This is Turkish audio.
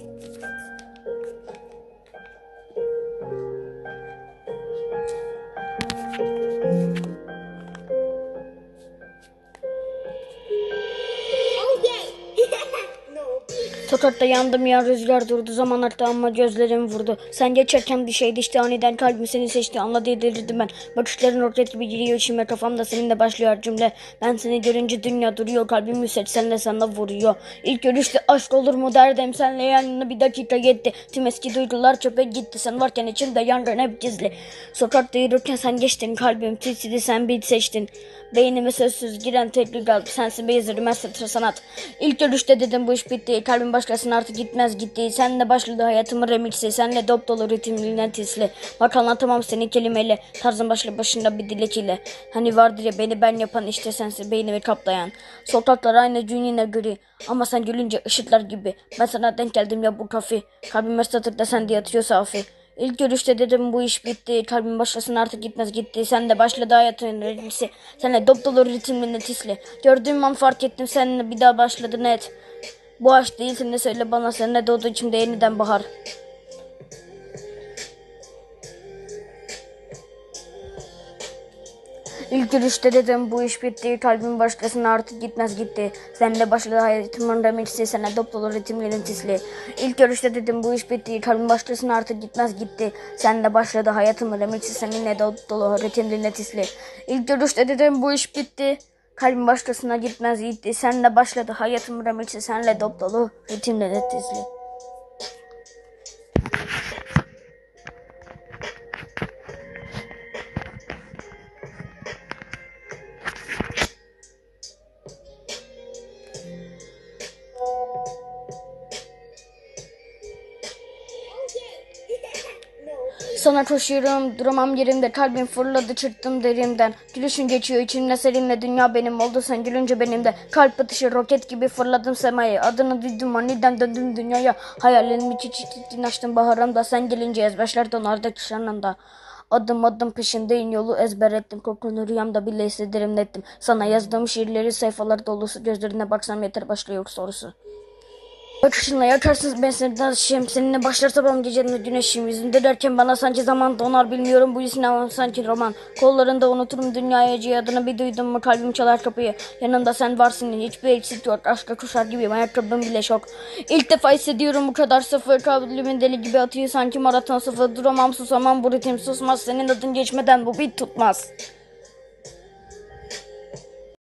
Thank you. Sokakta yandım ya rüzgar durdu zaman arttı ama gözlerim vurdu. Sen geçerken bir şeydi işte aniden kalbim seni seçti anla diye delirdim ben. Bakışların roket gibi giriyor içime kafamda seninle başlıyor cümle. Ben seni görünce dünya duruyor kalbim yüksek senle sana vuruyor. İlk görüşte aşk olur mu derdim senle yanına bir dakika yetti. Tüm eski duygular çöpe gitti sen varken içimde yangın hep gizli. Sokakta yürürken sen geçtin kalbim titredi sen bir seçtin. Beynime sözsüz giren tek bir kalp sensin beyazırım satır sanat. İlk görüşte dedim bu iş bitti. Kalbim başkasına artık gitmez gitti. Senle başladı hayatımın remixi. Senle dop dolu ritimli tisli. Bak anlatamam seni kelimeyle. Tarzın başlı başında bir dilek ile. Hani vardır ya beni ben yapan işte sensin beynimi kaplayan. Sokaklar aynı gün yine gri. Ama sen gülünce ışıklar gibi. Ben sana denk geldim ya bu kafi. Kalbime satırda sen de yatıyor safi. İlk görüşte dedim bu iş bitti. Kalbim başlasın artık gitmez gitti. Sen de başladı hayatın remixi. Senle dop dolu ritimli tisli. Gördüğüm an fark ettim seninle bir daha başladı net. Bu aşk değilsin de söyle bana sen ne doğdu içimde yeniden bahar. İlk görüşte dedim bu iş bitti. Kalbim başkasına artık gitmez gitti. Seninle başladı hayatımın remixi. Sana dop dolu ritimlerin tisli. İlk görüşte dedim bu iş bitti. Kalbim başkasına artık gitmez gitti. Seninle başladı hayatımın remixi. Seninle dop dolu ritimlerin tisli. İlk görüşte dedim bu iş bitti. Kalbim başkasına gitmez gitti. Seninle başladı hayatımın remixi. Seninle dop dolu ritimlerin tisli. Sana koşuyorum duramam yerimde. Kalbim fırladı çırptım derimden. Gülüşün geçiyor içimde seninle dünya benim oldu sen gülünce benim de Kalp atışı roket gibi fırladım semaya. Adını duydum aniden döndüm dünyaya. Hayallerimi çiçeklikten açtım baharımda. Sen gelince ezbeşler donar kışanında Adım adım peşindeyim yolu ezber ettim. Kokunu rüyamda bile hissederim nettim. Sana yazdığım şiirleri sayfalar dolusu Gözlerine baksam yeter başka yok sorusu Bakışınla yakarsın ben senden aşığım Seninle başlar sabahım gecenin güneşim Yüzünde derken bana sanki zaman donar. Bilmiyorum bu ama sanki roman. Kollarında unuturum dünyaya cihadını. Bir duydum mu kalbim çalar kapıyı. Yanında sen varsın. Hiçbir eksik yok. Aşka koşar gibiyim. Ayakkabım bile şok. İlk defa hissediyorum bu kadar sıfır. Kalbimin deli gibi atıyor. Sanki maraton sıfır. Duramam susamam. Bu ritim susmaz. Senin adın geçmeden bu bit tutmaz